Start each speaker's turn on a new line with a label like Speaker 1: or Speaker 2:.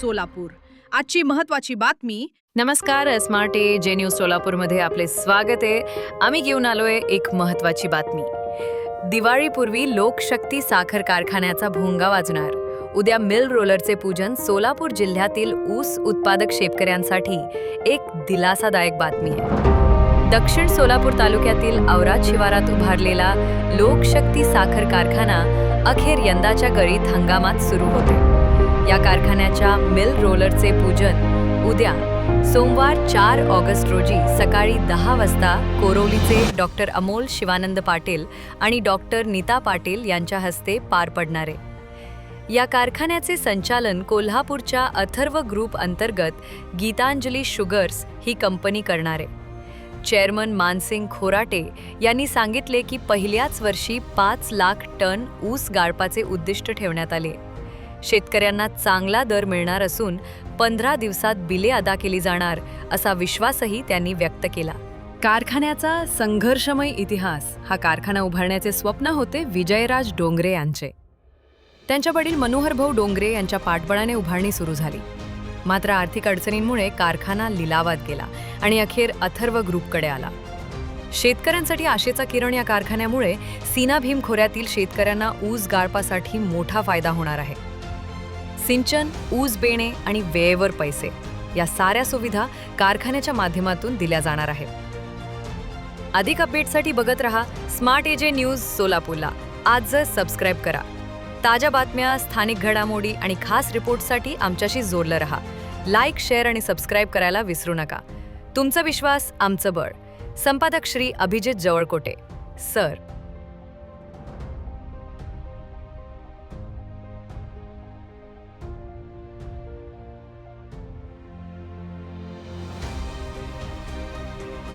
Speaker 1: सोलापूर. आजची महत्वाची बातमी
Speaker 2: नमस्कार स्मार्ट ए जे न्यूज सोलापूरमध्ये आपले स्वागत आहे. आम्ही घेऊन आलोय एक महत्वाची बातमी. दिवाळीपूर्वी लोकशक्ती साखर कारखान्याचा भोंगा वाजणार. उद्या मिल रोलरचे पूजन सोलापूर जिल्ह्यातील ऊस उत्पादक शेतकऱ्यांसाठी एक दिलासादायक बातमी आहे. दक्षिण सोलापूर तालुक्यातील औराद शिवारात उभारलेला लोकशक्ती साखर कारखाना अखेर यंदाच्या गळीत हंगामात सुरू होते या कारखान्याच्या मिल रोलरचे पूजन. उद्या सोमवार चार ऑगस्ट रोजी सकाळी दहा वाजता कोरोलीचे डॉक्टर अमोल शिवानंद पाटील आणि डॉक्टर नीता पाटील यांच्या हस्ते पार पडणारे. या कारखान्याचे संचालन कोल्हापूरच्या अथर्व ग्रुप अंतर्गत गीतांजली शुगर्स ही कंपनी करणारे. चेअरमन मानसिंग खोराटे यांनी सांगितले की पहिल्याच वर्षी पाच लाख टन ऊस गाळपाचे उद्दिष्ट ठेवण्यात आले. शेतकऱ्यांना चांगला दर मिळणार असून पंधरा दिवसात बिले अदा केली जाणार असा विश्वासही त्यांनी व्यक्त केला. कारखान्याचा संघर्षमय इतिहास हा कारखाना उभारण्याचे स्वप्न होते विजयराज डोंगरे यांचे. त्यांच्या वडील मनोहरभाऊ डोंगरे यांच्या पाठबळाने उभारणी सुरू झाली. मात्र आर्थिक अडचणींमुळे कारखाना लिलावात गेला आणि अखेर अथर्व ग्रुपकडे आला. शेतकऱ्यांसाठी आशेचा किरण या कारखान्यामुळे सीना भीम खोऱ्यातील शेतकऱ्यांना ऊस गाळपासाठी मोठा फायदा होणार आहे. सिंचन ऊस बेणे आणि वेळेवर पैसे या साऱ्या सुविधा कारखान्याच्या माध्यमातून दिल्या जाणार आहेत. अधिक अपडेटसाठी बघत रहा स्मार्ट एजे न्यूज सोलापूरला. आजच सबस्क्राईब करा. ताज्या बातम्या स्थानिक घडामोडी आणि खास रिपोर्टसाठी आमच्याशी जोडलं रहा. लाईक शेअर आणि सबस्क्राईब करायला विसरू नका. तुमचा विश्वास आमचं बळ. संपादक श्री अभिजित जवळकोटे. सर